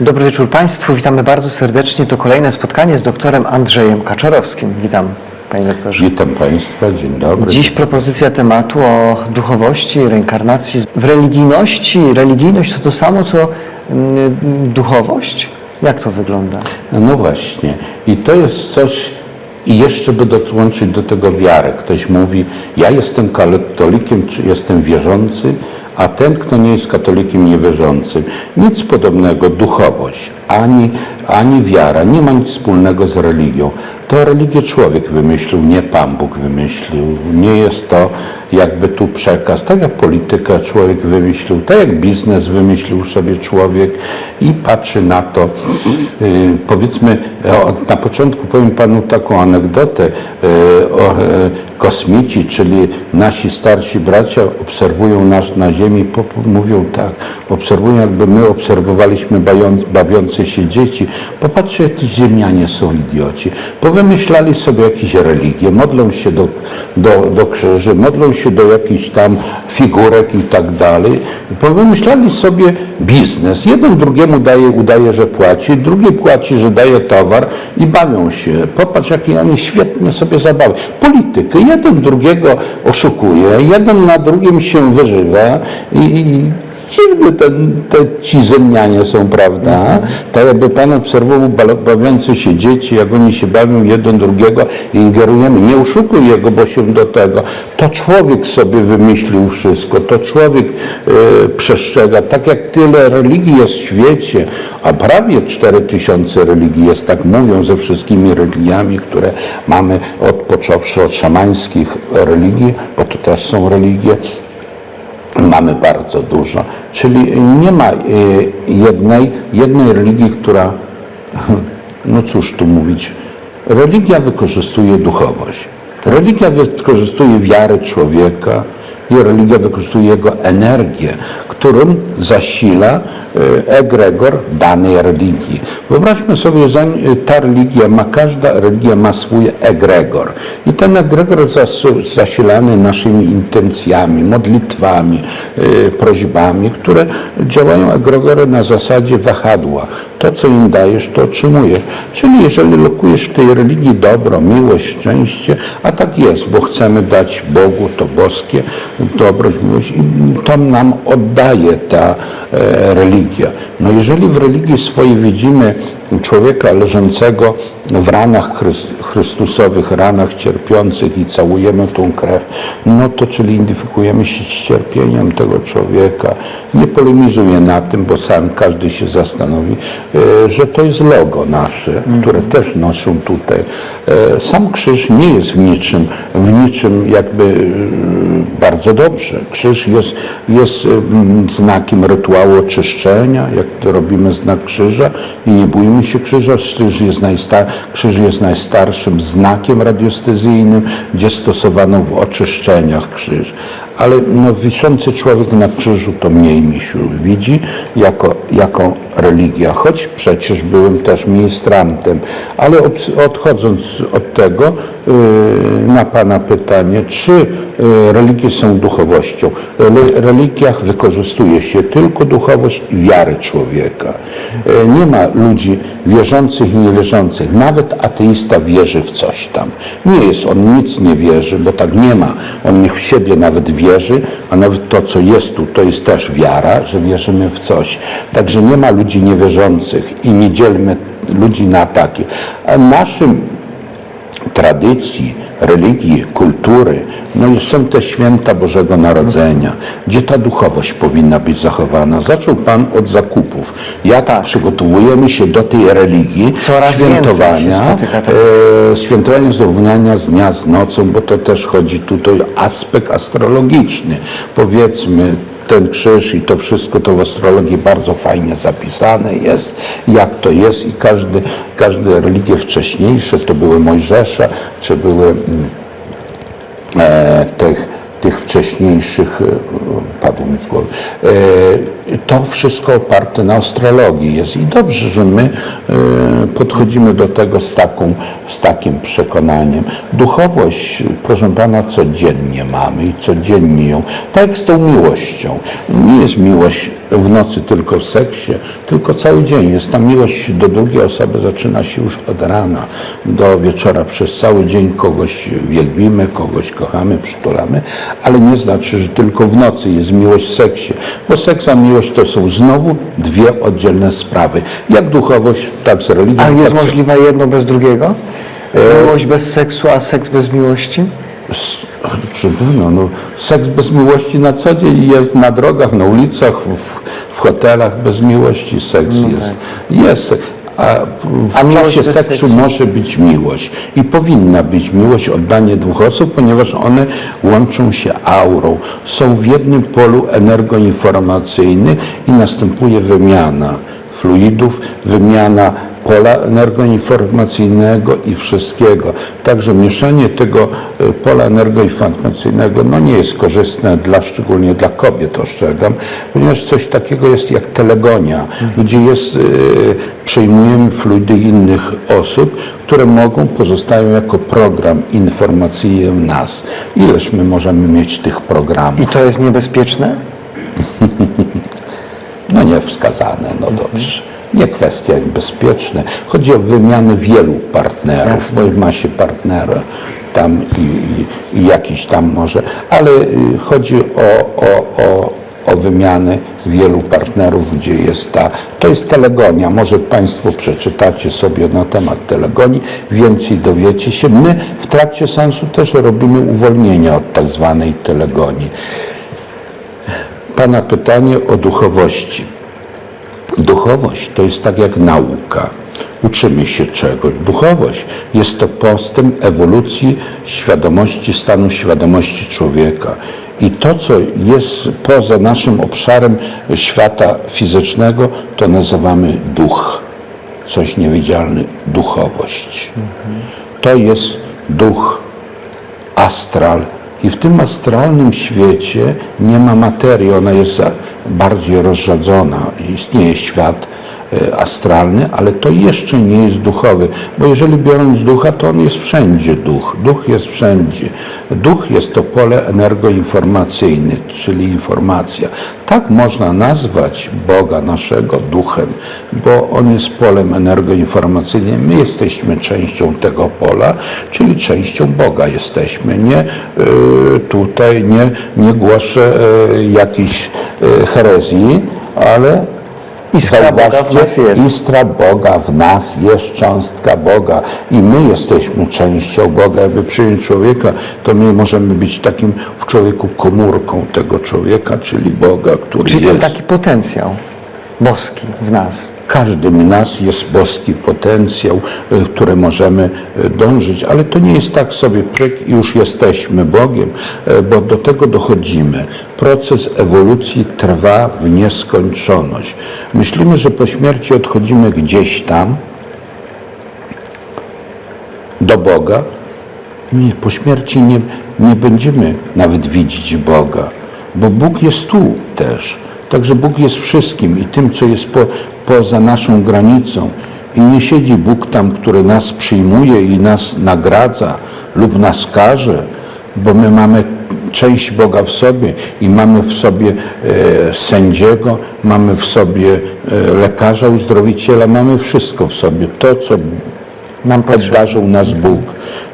Dobry wieczór Państwu, witamy bardzo serdecznie. To kolejne spotkanie z doktorem Andrzejem Kaczorowskim. Witam, Panie doktorze. Witam Państwa, dzień dobry. Dziś propozycja tematu o duchowości, reinkarnacji. W religijności, religijność to to samo co mm, duchowość? Jak to wygląda? No właśnie, i to jest coś, i jeszcze by dołączyć do tego wiarę. Ktoś mówi, ja jestem katolikiem, czy jestem wierzący, a ten, kto nie jest katolikiem, niewierzącym. Nic podobnego, duchowość, ani, ani wiara, nie ma nic wspólnego z religią. To religię człowiek wymyślił, nie Pan Bóg wymyślił. Nie jest to jakby tu przekaz, tak jak politykę człowiek wymyślił, tak jak biznes wymyślił sobie człowiek i patrzy na to. Yy, powiedzmy, o, na początku powiem Panu taką anegdotę. Yy, o, yy, kosmici, czyli nasi starsi bracia obserwują nas na Ziemi, po, mówią tak, obserwują jakby my obserwowaliśmy bawiąc, bawiące się dzieci. Popatrzcie, ci ziemianie są idioci. Powymyślali sobie jakieś religie, modlą się do, do, do krzyży, modlą się do jakichś tam figurek i tak dalej. Powymyślali sobie biznes. Jeden drugiemu daje, udaje, że płaci, drugi płaci, że daje towar i bawią się. Popatrz, jakie oni świetnie sobie zabawy. Politykę. Jeden drugiego oszukuje, jeden na drugim się wyżywa i, dziwne ten, te ci ziemnianie są, prawda? Tak jakby Pan obserwował ba- bawiące się dzieci, jak oni się bawią jeden drugiego ingerujemy. Nie oszukuj jego, bo się do tego. To człowiek sobie wymyślił wszystko, to człowiek e, przestrzega. Tak jak tyle religii jest w świecie, a prawie 4000 religii jest, tak mówią ze wszystkimi religiami, które mamy, od, począwszy od szamańskich religii, bo to też są religie, mamy bardzo dużo. Czyli nie ma y, jednej, jednej religii, która, no cóż tu mówić, religia wykorzystuje duchowość. Religia wykorzystuje wiarę człowieka i religia wykorzystuje jego energię, którym zasila y, egregor danej religii. Wyobraźmy sobie, że ta religia ma, każda religia ma swój egregor. I ten egregor zas- zasilany naszymi intencjami, modlitwami, y, prośbami, które działają egregory na zasadzie wahadła. To, co im dajesz, to otrzymujesz. Czyli jeżeli lokujesz w tej religii dobro, miłość, szczęście, a tak jest, bo chcemy dać Bogu to boskie, dobroć, miłość i to nam oddaje ta e, religia. No jeżeli w religii swojej widzimy człowieka leżącego w ranach Chrys- Chrystusowych, ranach cierpiących i całujemy tą krew, no to czyli identyfikujemy się z cierpieniem tego człowieka. Nie polemizuję na tym, bo sam każdy się zastanowi, e, że to jest logo nasze, które też noszą tutaj. E, Sam krzyż nie jest w niczym, w niczym jakby e, bardzo dobrze. Krzyż jest, jest znakiem rytuału oczyszczenia, jak to robimy znak krzyża i nie bójmy się krzyża. Krzyż jest, krzyż jest najstarszym znakiem radiostezyjnym, gdzie stosowano w oczyszczeniach krzyż. Ale no, wiszący człowiek na krzyżu to mniej misiu widzi jako, jako religia, choć przecież byłem też ministrantem. Ale odchodząc od tego, yy, na Pana pytanie, czy yy, religie są duchowością? W religiach wykorzystuje się tylko duchowość i wiarę człowieka. Yy, Nie ma ludzi wierzących i niewierzących. Nawet ateista wierzy w coś tam. Nie jest, on nic nie wierzy, bo tak nie ma. On niech w siebie nawet wierzy, a nawet to, co jest tu, to jest też wiara, że wierzymy w coś. Także nie ma ludzi niewierzących i nie dzielmy ludzi na takie. A naszym tradycji, religii, kultury, no i są te święta Bożego Narodzenia, gdzie ta duchowość powinna być zachowana. Zaczął Pan od zakupów. Jak przygotowujemy się do tej religii, Coraz świętowania, spotyka tak. e, świętowania zrównania z dnia z nocą, bo to też chodzi tutaj o aspekt astrologiczny. Powiedzmy, ten krzyż i to wszystko to w astrologii bardzo fajnie zapisane jest, jak to jest i każdy, każde religie wcześniejsze, to były Mojżesza, czy były mm, e, tych, tych wcześniejszych, e, padło mi e, to wszystko oparte na astrologii jest i dobrze, że my e, podchodzimy do tego z, taką, z takim przekonaniem. Duchowość, proszę Pana, codziennie mamy i codziennie ją, tak jak z tą miłością. Nie jest miłość w nocy tylko w seksie, tylko cały dzień. Jest ta miłość do drugiej osoby, zaczyna się już od rana do wieczora. Przez cały dzień kogoś wielbimy, kogoś kochamy, przytulamy, ale nie znaczy, że tylko w nocy jest miłość w seksie, bo seks a miłość to są znowu dwie oddzielne sprawy. Jak duchowość, tak z religią. A jest tak możliwe jedno bez drugiego? Miłość bez seksu, a seks bez miłości? No, no, seks bez miłości na co dzień jest na drogach, na ulicach, w, w hotelach bez miłości seks jest. Jest. A w A czasie seksu? może być miłość i powinna być miłość, oddanie dwóch osób, ponieważ one łączą się aurą, są w jednym polu energoinformacyjnym i następuje wymiana fluidów, wymiana pola energoinformacyjnego i wszystkiego. Także mieszanie tego e, pola energoinformacyjnego no nie jest korzystne dla, szczególnie dla kobiet, ostrzegam, ponieważ coś takiego jest jak telegonia, gdzie jest, e, przejmujemy fluidy innych osób, które mogą, pozostają jako program informacyjny w nas. Ileż my możemy mieć tych programów? I to jest niebezpieczne? Nie wskazane, no dobrze. Nie kwestia niebezpieczna. Chodzi o wymianę wielu partnerów, bo ma się partnera tam i, i, i jakiś tam może, ale y, chodzi o, o, o, o wymianę wielu partnerów, gdzie jest ta, to jest telegonia. Może Państwo przeczytacie sobie na temat telegonii, więcej dowiecie się. My w trakcie sensu też robimy uwolnienia od tak zwanej telegonii. Pana pytanie o duchowości. Duchowość to jest tak jak nauka. Uczymy się czegoś. Duchowość jest to postęp ewolucji świadomości, stanu świadomości człowieka. I to, co jest poza naszym obszarem świata fizycznego, to nazywamy duch. Coś niewidzialny, duchowość. To jest duch astral. I w tym astralnym świecie nie ma materii, ona jest bardziej rozrzedzona. Istnieje świat astralny, ale to jeszcze nie jest duchowy, bo jeżeli biorąc ducha, to on jest wszędzie duch. Duch jest wszędzie. Duch jest to pole energoinformacyjne, czyli informacja. Tak można nazwać Boga naszego duchem, bo on jest polem energoinformacyjnym. My jesteśmy częścią tego pola, czyli częścią Boga jesteśmy. Nie e, tutaj, nie, nie głoszę e, jakiejś e, herezji, ale Iskra Boga w nas jest. Iskra Boga w nas jest cząstka Boga i my jesteśmy częścią Boga. Jakby przyjąć człowieka, to my możemy być takim w człowieku komórką tego człowieka, czyli Boga, który Czyli jest. taki potencjał boski w nas. Każdym nas jest boski potencjał, y, który możemy y, dążyć, ale to nie jest tak sobie pryk i już jesteśmy Bogiem, y, bo do tego dochodzimy. Proces ewolucji trwa w nieskończoność. Myślimy, że po śmierci odchodzimy gdzieś tam do Boga. Nie, po śmierci nie, nie będziemy nawet widzieć Boga, bo Bóg jest tu też. Także Bóg jest wszystkim i tym, co jest po, poza naszą granicą. I nie siedzi Bóg tam, który nas przyjmuje i nas nagradza lub nas karze, bo my mamy część Boga w sobie i mamy w sobie e, sędziego, mamy w sobie e, lekarza, uzdrowiciela, mamy wszystko w sobie. To, co Nam obdarzył nas Bóg.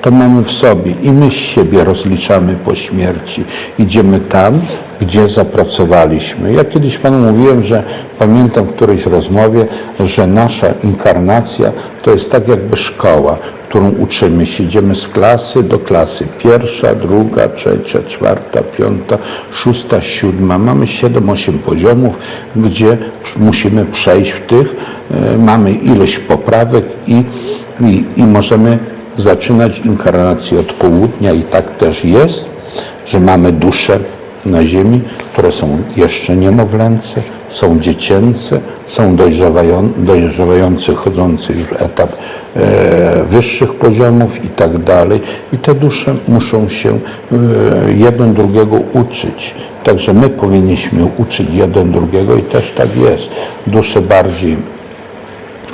To mamy w sobie i my z siebie rozliczamy po śmierci. Idziemy tam, gdzie zapracowaliśmy. Ja kiedyś Panu mówiłem, że pamiętam w którejś rozmowie, że nasza inkarnacja to jest tak jakby szkoła, którą uczymy się. Idziemy z klasy do klasy. Pierwsza, druga, trzecia, czwarta, piąta, szósta, siódma. Mamy siedem, osiem poziomów, gdzie musimy przejść w tych. E, Mamy ileś poprawek i i, i możemy zaczynać inkarnację od południa i tak też jest, że mamy dusze na ziemi, które są jeszcze niemowlęce, są dziecięce, są dojrzewają, dojrzewające, chodzące już etap e, wyższych poziomów i tak dalej. I te dusze muszą się e, jeden drugiego uczyć. Także my powinniśmy uczyć jeden drugiego i też tak jest. Dusze bardziej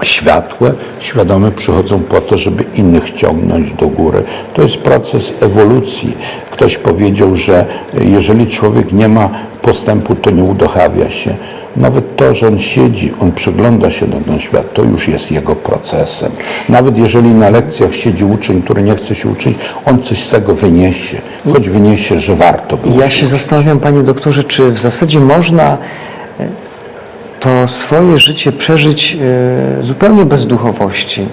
światłe, świadome przychodzą po to, żeby innych ciągnąć do góry. To jest proces ewolucji. Ktoś powiedział, że jeżeli człowiek nie ma postępu, to nie udochawia się. Nawet to, że on siedzi, on przygląda się na ten świat, to już jest jego procesem. Nawet jeżeli na lekcjach siedzi uczeń, który nie chce się uczyć, on coś z tego wyniesie, choć wyniesie, że warto było Ja się uczyć. zastanawiam, panie doktorze, czy w zasadzie można to swoje życie przeżyć e, zupełnie bez duchowości?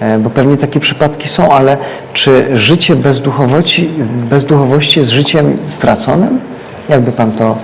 E, Bo pewnie takie przypadki są, ale czy życie bez duchowości, bez duchowości jest życiem straconym? Jakby pan to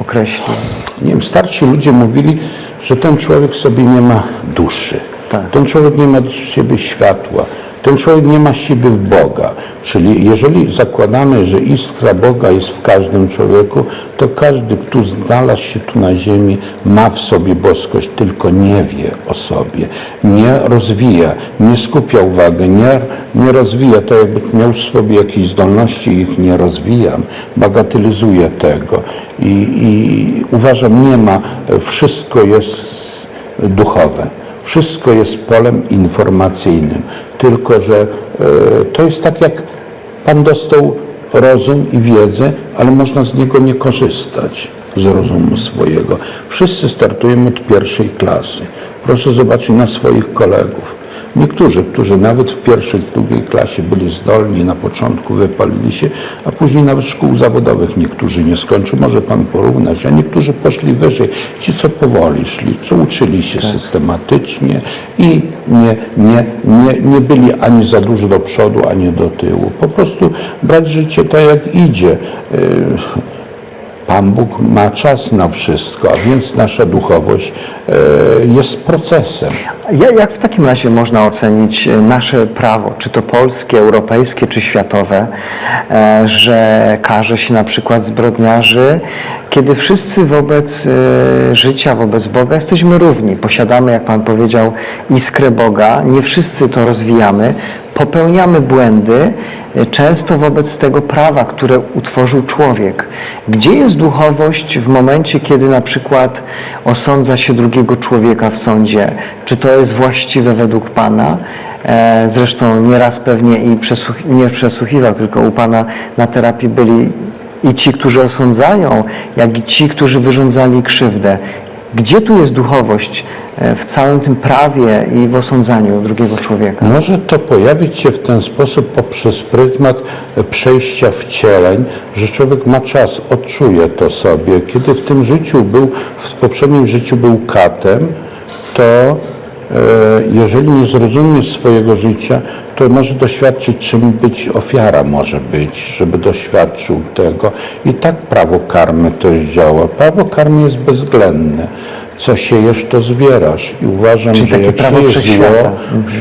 określił? Nie wiem, starsi ludzie mówili, że ten człowiek sobie nie ma duszy. Tak. Ten człowiek nie ma z siebie światła. Ten człowiek nie ma siebie w Boga. Czyli jeżeli zakładamy, że iskra Boga jest w każdym człowieku, to każdy, kto znalazł się tu na ziemi, ma w sobie boskość, tylko nie wie o sobie. Nie rozwija, nie skupia uwagi, nie, nie rozwija. To jakby miał w sobie jakieś zdolności, ich nie rozwijam. Bagatelizuję tego. I, i uważam, nie ma, wszystko jest duchowe. Wszystko jest polem informacyjnym, tylko że e, to jest tak jak Pan dostał rozum i wiedzę, ale można z niego nie korzystać, z rozumu swojego. Wszyscy startujemy od pierwszej klasy. Proszę zobaczyć na swoich kolegów. Niektórzy, którzy nawet w pierwszej, drugiej klasie byli zdolni, na początku wypalili się, a później nawet szkół zawodowych niektórzy nie skończył, może Pan porównać, a niektórzy poszli wyżej. Ci, co powoli szli, co uczyli się systematycznie i nie, nie, nie, nie byli ani za dużo do przodu, ani do tyłu. Po prostu brać życie tak, jak idzie. Pan Bóg ma czas na wszystko, a więc nasza duchowość e, jest procesem. Ja- Jak w takim razie można ocenić e, nasze prawo, czy to polskie, europejskie, czy światowe, e, że karze się na przykład zbrodniarzy, kiedy wszyscy wobec życia, wobec Boga jesteśmy równi. Posiadamy, jak Pan powiedział, iskrę Boga, nie wszyscy to rozwijamy, popełniamy błędy, e, często wobec tego prawa, które utworzył człowiek. Gdzie jest duchowość w momencie, kiedy na przykład osądza się drugiego człowieka w sądzie? Czy to jest właściwe według Pana? E, Zresztą nieraz pewnie i przesłuch- nie przesłuchiwał, tylko u Pana na terapii byli i ci, którzy osądzają, jak i ci, którzy wyrządzali krzywdę. Gdzie tu jest duchowość e, w całym tym prawie i w osądzaniu drugiego człowieka? Może to pojawić się w ten sposób poprzez pryzmat przejścia wcieleń, że człowiek ma czas, odczuje to sobie. Kiedy w tym życiu był, w poprzednim życiu był katem, to jeżeli nie zrozumie swojego życia, to może doświadczyć, czym być ofiara może być, żeby doświadczył tego. I tak prawo karmy też działa. Prawo karmy jest bezwzględne. Co siejesz, to zbierasz. I uważam, Czyli że takie jak prawo siejesz zło,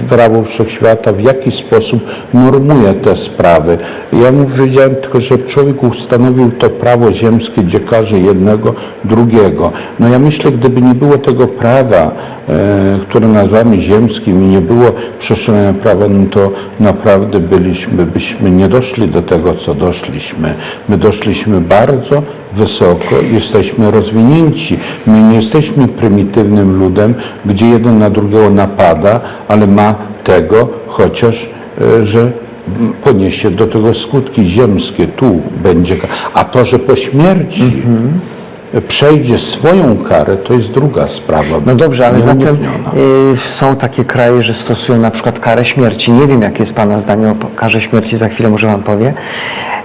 prawo wszechświata, w jaki sposób normuje te sprawy. Ja mu powiedziałem tylko, że człowiek ustanowił to prawo ziemskie, gdzie każe jednego, drugiego. No ja myślę, gdyby nie było tego prawa, e, które nazywamy ziemskim i nie było przestrzegania prawa, no to naprawdę byliśmy, byśmy nie doszli do tego, co doszliśmy. My doszliśmy bardzo wysoko, jesteśmy rozwinięci. My nie jesteśmy prymitywnym ludem, gdzie jeden na drugiego napada, ale ma tego, chociaż, e, że poniesie do tego skutki ziemskie, tu będzie. A to, że po śmierci przejdzie swoją karę, to jest druga sprawa. No dobrze, ale zatem y, są takie kraje, że stosują na przykład karę śmierci. Nie wiem, jakie jest Pana zdanie o karze śmierci, za chwilę może Pan powie.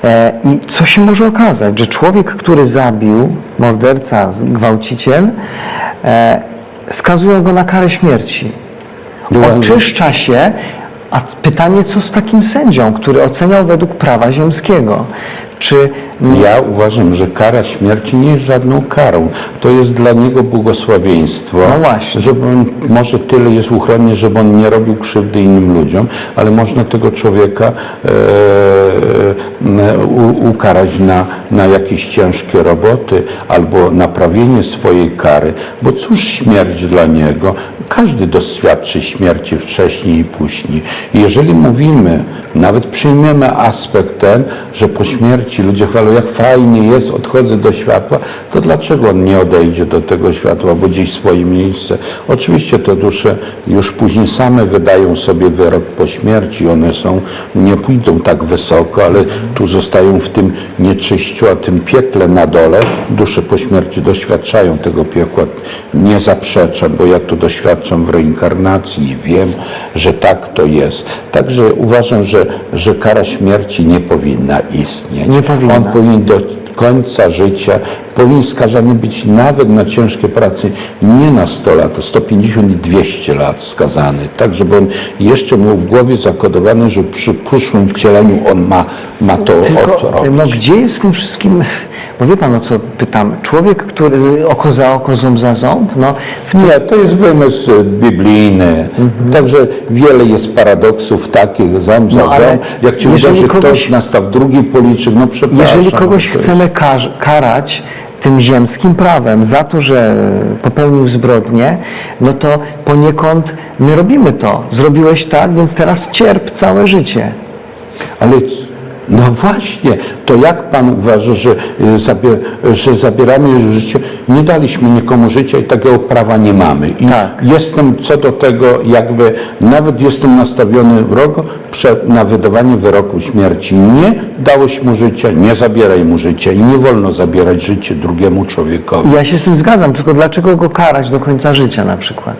E, I co się może okazać, że człowiek, który zabił, morderca, gwałciciel, e, skazują go na karę śmierci. Oczyszcza się, a pytanie, co z takim sędzią, który oceniał według prawa ziemskiego? Czy Ja uważam, że kara śmierci nie jest żadną karą. To jest dla niego błogosławieństwo. No właśnie. Żeby on, może tyle jest uchronnie, żeby on nie robił krzywdy innym ludziom, ale można tego człowieka e, u, ukarać na, na jakieś ciężkie roboty albo naprawienie swojej kary, bo cóż śmierć dla niego? Każdy doświadczy śmierci wcześniej i później. Jeżeli mówimy, nawet przyjmiemy aspekt ten, że po śmierci ludzie chwalą, jak fajnie jest, odchodzę do światła, to dlaczego on nie odejdzie do tego światła, bo gdzieś swoje miejsce? Oczywiście te dusze już później same wydają sobie wyrok po śmierci, one są, nie pójdą tak wysoko, ale tu zostają w tym nieczyściu, a tym piekle na dole. Dusze po śmierci doświadczają tego piekła. Nie zaprzeczam, bo ja to doświadczam w reinkarnacji i wiem, że tak to jest. Także uważam, że, że kara śmierci nie powinna istnieć. Powinna. On powinien do końca życia, powinien skazany być nawet na ciężkie prace, nie na 100 lat, 150 i 200 lat skazany, tak żeby on jeszcze miał w głowie zakodowane, że przy przyszłym wcieleniu on ma, ma to Tylko, odrobić. no gdzie jest w tym wszystkim, bo wie pan o co pytam, człowiek, który oko za oko, ząb za ząb, no Nie, to jest wymysł biblijny. Mhm. Także wiele jest paradoksów takich, ząb za No, ząb. Jak ci uderzy kogoś- ktoś, nastaw drugi policzek, no przepraszam. Jeżeli kogoś to jest- chcemy kar- karać tym ziemskim prawem za to, że popełnił zbrodnię, no to poniekąd my robimy to. Zrobiłeś tak, więc teraz cierp całe życie. Ale no właśnie, to jak pan uważa, że, y, że zabieramy życie? Nie daliśmy nikomu życia i takiego prawa nie mamy. I Tak. jestem co do tego, jakby nawet jestem nastawiony wrogo przed, na wydawanie wyroku śmierci. Nie dałeś mu życia, nie zabieraj mu życia i nie wolno zabierać życie drugiemu człowiekowi. Ja się z tym zgadzam, tylko dlaczego go karać do końca życia na przykład?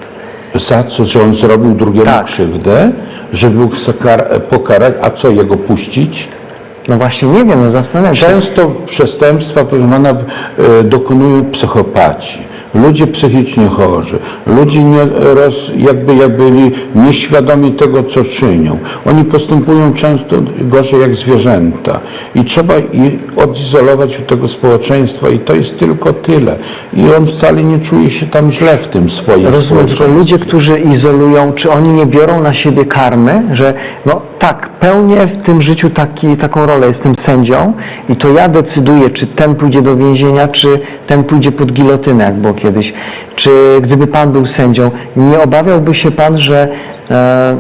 Za co, że on zrobił drugiemu Tak. krzywdę, żeby mógł pokarać, a co, jego puścić? No właśnie nie wiem, no zastanawiam się. Często przestępstwa, proszę pana, e, dokonują psychopaci. Ludzie psychicznie chorzy, ludzie nie, roz, jakby jak byli nieświadomi tego, co czynią. Oni postępują często gorzej jak zwierzęta i trzeba ich odizolować od tego społeczeństwa i to jest tylko tyle. I on wcale nie czuje się tam źle w tym swoim Rozumiem, tylko ludzie, którzy izolują, czy oni nie biorą na siebie karmy, że no tak, pełnię w tym życiu taki, taką rolę, jestem sędzią i to ja decyduję, czy ten pójdzie do więzienia, czy ten pójdzie pod gilotynę, jak było kiedyś. Czy gdyby pan był sędzią, nie obawiałby się pan, że e,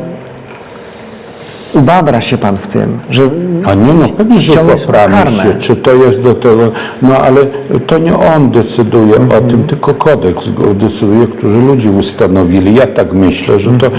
ubabra się pan w tym, że A nie, no pewnie, że ściągnie sobie popramy karmę. się, czy to jest do tego, no ale to nie on decyduje o tym, tylko kodeks go decyduje, który ludzie ustanowili. Ja tak myślę, że to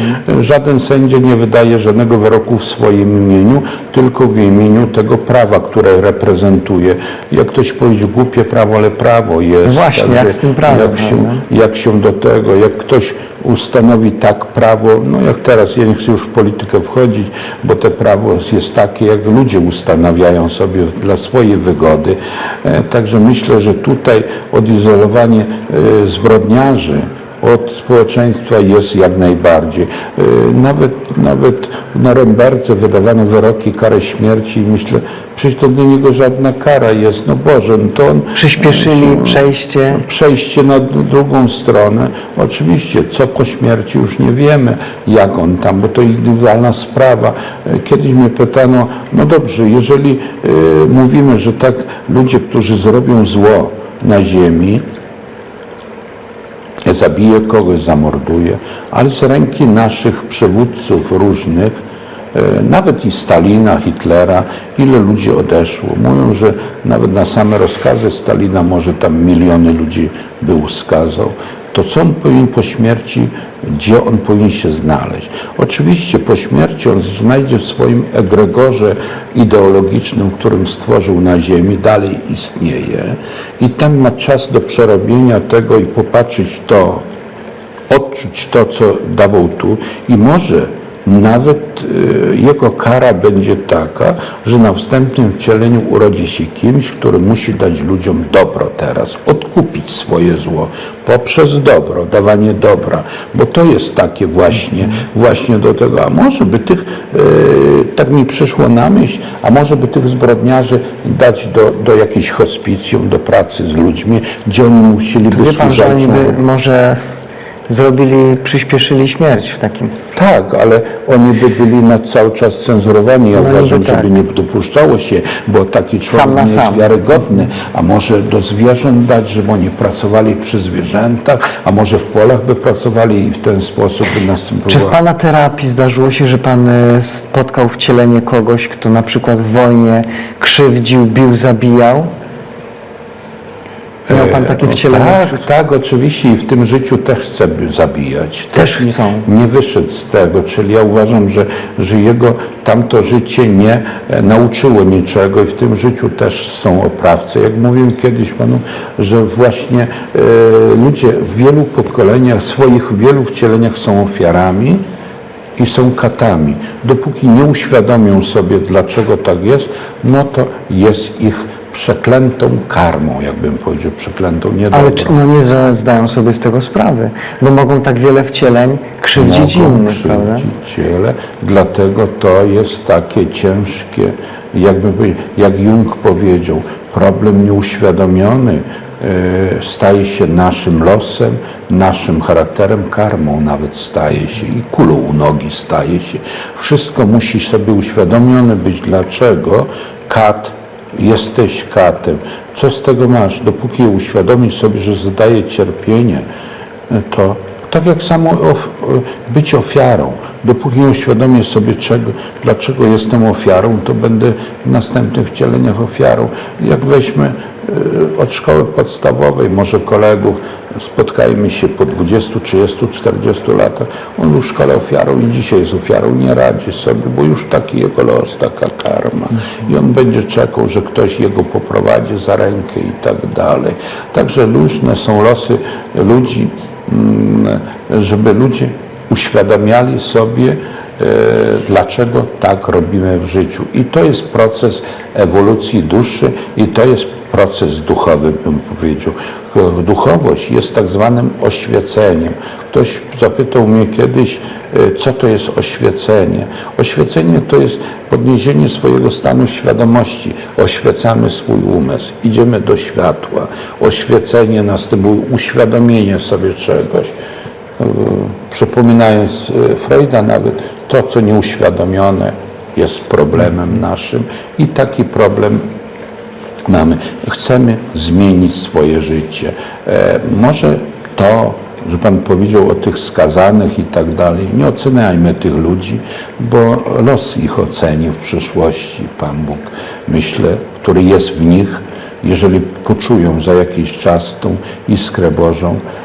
żaden sędzia nie wydaje żadnego wyroku w swoim imieniu, tylko w imieniu tego prawa, które reprezentuje. Jak ktoś powiedział, głupie prawo, ale prawo jest. No właśnie, jak z tym prawem, Jak się, prawda? jak się do tego, jak ktoś ustanowi tak prawo, no jak teraz, ja nie chcę już w politykę wchodzić, bo te prawo jest takie, jak ludzie ustanawiają sobie dla swojej wygody. E, Także myślę, że tutaj odizolowanie e, zbrodniarzy od społeczeństwa jest jak najbardziej. E, Nawet, nawet w Norymberce wydawano wyroki, karę śmierci i myślę, przecież to dla niego żadna kara jest. No Boże, no to on przyspieszyli przejście. przejście na drugą stronę. Oczywiście, co po śmierci już nie wiemy, jak on tam, bo to indywidualna sprawa. E, Kiedyś mnie pytano, no dobrze, jeżeli e, mówimy, że tak ludzie, którzy zrobią zło na ziemi, zabije kogoś, zamorduje, ale z ręki naszych przywódców różnych, e, nawet i Stalina, Hitlera, ile ludzi odeszło. Mówią, że nawet na same rozkazy Stalina może tam miliony ludzi był skazał. To co on powinien po śmierci, gdzie on powinien się znaleźć? Oczywiście po śmierci on znajdzie w swoim egregorze ideologicznym, którym stworzył na ziemi, dalej istnieje i tam ma czas do przerobienia tego i popatrzeć to, odczuć to, co dawał tu i może nawet y, jego kara będzie taka, że na wstępnym wcieleniu urodzi się kimś, który musi dać ludziom dobro teraz, odkupić swoje zło poprzez dobro, dawanie dobra, bo to jest takie właśnie, właśnie do tego, a może by tych, y, tak mi przyszło na myśl, a może by tych zbrodniarzy dać do, do jakiejś hospicjum, do pracy z ludźmi, gdzie oni musieliby Wie pan, że służać oni by może zrobili, przyspieszyli śmierć w takim. Tak, ale oni by byli na cały czas cenzurowani. Ja No uważam, niby tak. żeby nie dopuszczało się, bo taki człowiek nie jest sam. wiarygodny. A może do zwierząt dać, żeby oni pracowali przy zwierzętach, a może w polach by pracowali i w ten sposób by Czy w. Pana terapii zdarzyło się, że Pan e, spotkał wcielenie kogoś, kto na przykład w wojnie krzywdził, bił, zabijał? Miał Pan takie E, wcielenie? Tak, tak, oczywiście i w tym życiu też chce by zabijać. Też nie, chcą. Nie wyszedł z tego, czyli ja uważam, że, że jego tamto życie nie e, nauczyło niczego i w tym życiu też są oprawcy. Jak mówiłem kiedyś panu, że właśnie e, ludzie w wielu pokoleniach, swoich wielu wcieleniach są ofiarami, i są katami. Dopóki nie uświadomią sobie, dlaczego tak jest, no to jest ich przeklętą karmą, jakbym powiedział, przeklętą niedobrą. Ale czy, no nie zdają sobie z tego sprawy, bo mogą tak wiele wcieleń krzywdzić mogą innych, prawda? krzywdzić ciele, dlatego to jest takie ciężkie, jakby jak Jung powiedział, problem nieuświadomiony e, staje się naszym losem, naszym charakterem, karmą nawet staje się i kulą u nogi staje się. Wszystko musisz sobie uświadomiony być, dlaczego kat jesteś katem. Co z tego masz? Dopóki uświadomisz sobie, że zadaje cierpienie, to tak jak samo of, być ofiarą. Dopóki nie uświadomię sobie, czego, dlaczego jestem ofiarą, to będę w następnych wcieleniach ofiarą. Jak weźmy e, od szkoły podstawowej, może kolegów, spotkajmy się po 20, 30, 40 latach, on był szkole ofiarą i dzisiaj jest ofiarą, nie radzi sobie, bo już taki jego los, taka karma. I on będzie czekał, że ktoś jego poprowadzi za rękę i tak dalej. Także różne są losy ludzi, mm, żeby ludzie uświadamiali sobie, dlaczego tak robimy w życiu. I to jest proces ewolucji duszy i to jest proces duchowy, bym powiedział. Duchowość jest tak zwanym oświeceniem. Ktoś zapytał mnie kiedyś, e, co to jest oświecenie. Oświecenie to jest podniesienie swojego stanu świadomości. Oświecamy swój umysł, idziemy do światła. Oświecenie następuje, uświadomienie sobie czegoś e, przypominając e, Freuda nawet, to co nieuświadomione jest problemem naszym i taki problem mamy. Chcemy zmienić swoje życie. E, może to, że Pan powiedział o tych skazanych i tak dalej, nie oceniajmy tych ludzi, bo los ich oceni w przyszłości Pan Bóg, myślę, który jest w nich, jeżeli poczują za jakiś czas tą iskrę Bożą, E,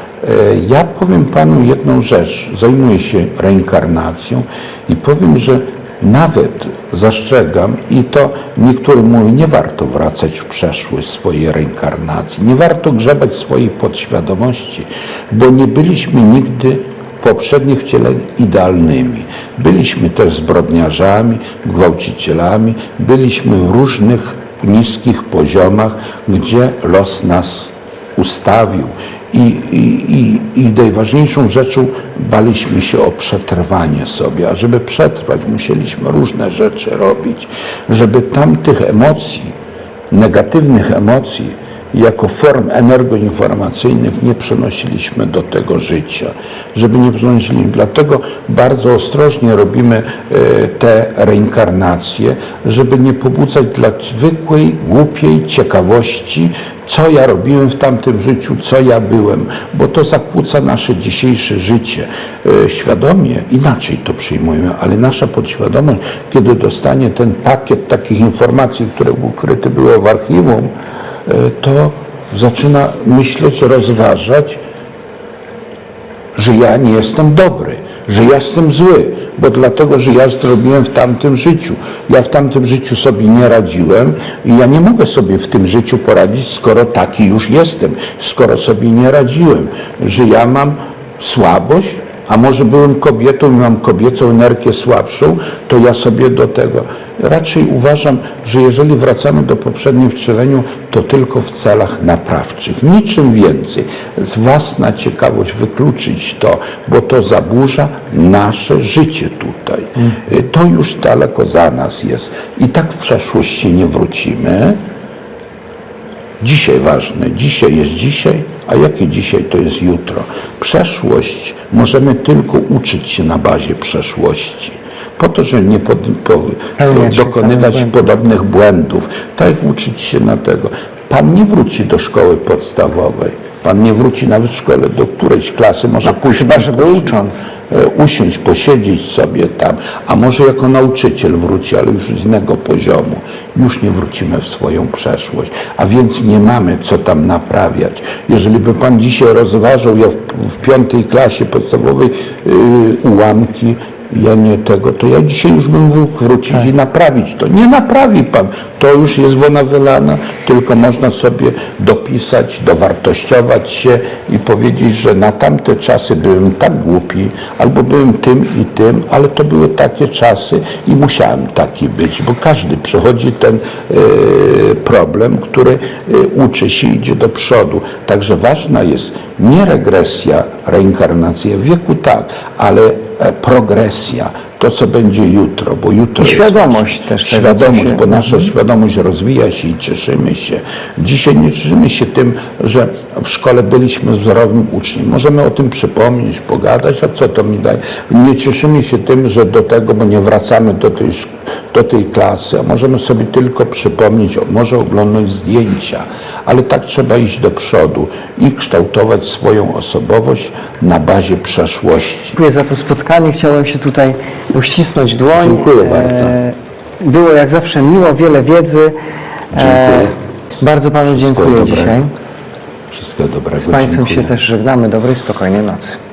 Ja powiem Panu jedną rzecz. Zajmuję się reinkarnacją i powiem, że nawet zastrzegam i to niektórym mówią, nie warto wracać w przeszłość swojej reinkarnacji, nie warto grzebać swojej podświadomości, bo nie byliśmy nigdy poprzednich wcieleń idealnymi. Byliśmy też zbrodniarzami, gwałcicielami, byliśmy w różnych niskich poziomach, gdzie los nas ustawił. I, i, i, I najważniejszą rzeczą baliśmy się o przetrwanie sobie, a żeby przetrwać, musieliśmy różne rzeczy robić, żeby tamtych emocji, negatywnych emocji, jako form energoinformacyjnych nie przenosiliśmy do tego życia, żeby nie przenosili. Dlatego bardzo ostrożnie robimy e, te reinkarnacje, żeby nie pobudzać dla zwykłej, głupiej ciekawości, co ja robiłem w tamtym życiu, co ja byłem, bo to zakłóca nasze dzisiejsze życie. E, Świadomie inaczej to przyjmujemy, ale nasza podświadomość, kiedy dostanie ten pakiet takich informacji, które ukryte były w archiwum, to zaczyna myśleć, rozważać, że ja nie jestem dobry, że ja jestem zły, bo dlatego, że ja zrobiłem w tamtym życiu. Ja w tamtym życiu sobie nie radziłem i ja nie mogę sobie w tym życiu poradzić, skoro taki już jestem, skoro sobie nie radziłem, że ja mam słabość, a może byłem kobietą i mam kobiecą energię słabszą, to ja sobie do tego. Raczej uważam, że jeżeli wracamy do poprzednich wcieleniu, to tylko w celach naprawczych. Niczym więcej. Własna ciekawość wykluczyć to, bo to zaburza nasze życie tutaj. To już daleko za nas jest. I tak w przeszłości nie wrócimy. Dzisiaj ważne, dzisiaj jest dzisiaj, a jakie dzisiaj to jest jutro. Przeszłość możemy tylko uczyć się na bazie przeszłości. Po to, żeby nie pod, po, tych dokonywać podobnych błędów. Tak uczyć się na tego. Pan nie wróci do szkoły podstawowej. Pan nie wróci nawet w szkole do którejś klasy, może pójść chyba, żeby ucząc. E, usiąść, posiedzieć sobie tam, a może jako nauczyciel wróci, ale już z innego poziomu. Już nie wrócimy w swoją przeszłość, a więc nie mamy co tam naprawiać. Jeżeli by Pan dzisiaj rozważał, ja w, w piątej klasie podstawowej yy, ułamki, ja nie tego, to ja dzisiaj już bym mógł wrócić i naprawić to. Nie naprawi Pan, to już jest wona wylana, tylko można sobie dopisać, dowartościować się i powiedzieć, że na tamte czasy byłem tak głupi, albo byłem tym i tym, ale to były takie czasy i musiałem taki być, bo każdy przechodzi ten e, problem, który e, uczy się, idzie do przodu. Także ważna jest nie regresja, reinkarnacja w wieku tak, ale progresja, to co będzie jutro, bo jutro I jest świadomość nasz- też Świadomość, bo nasza świadomość rozwija się i cieszymy się. Dzisiaj nie cieszymy się tym, że w szkole byliśmy wzorowym uczniem. Możemy o tym przypomnieć, pogadać, a co to mi daje? Nie cieszymy się tym, że do tego, bo nie wracamy do tej, do tej klasy, a możemy sobie tylko przypomnieć, może oglądać zdjęcia, ale tak trzeba iść do przodu i kształtować swoją osobowość na bazie przeszłości. Dziękuję za to spotkanie. Chciałem się tutaj uścisnąć dłoń. Dziękuję bardzo. E, Było jak zawsze miło, wiele wiedzy. E, Dziękuję. Bardzo Panu Wszystkiego dziękuję dobrego. dzisiaj. Wszystkiego dobrego. Z Państwem się dziękuję. też żegnamy. Dobrej, spokojnej nocy.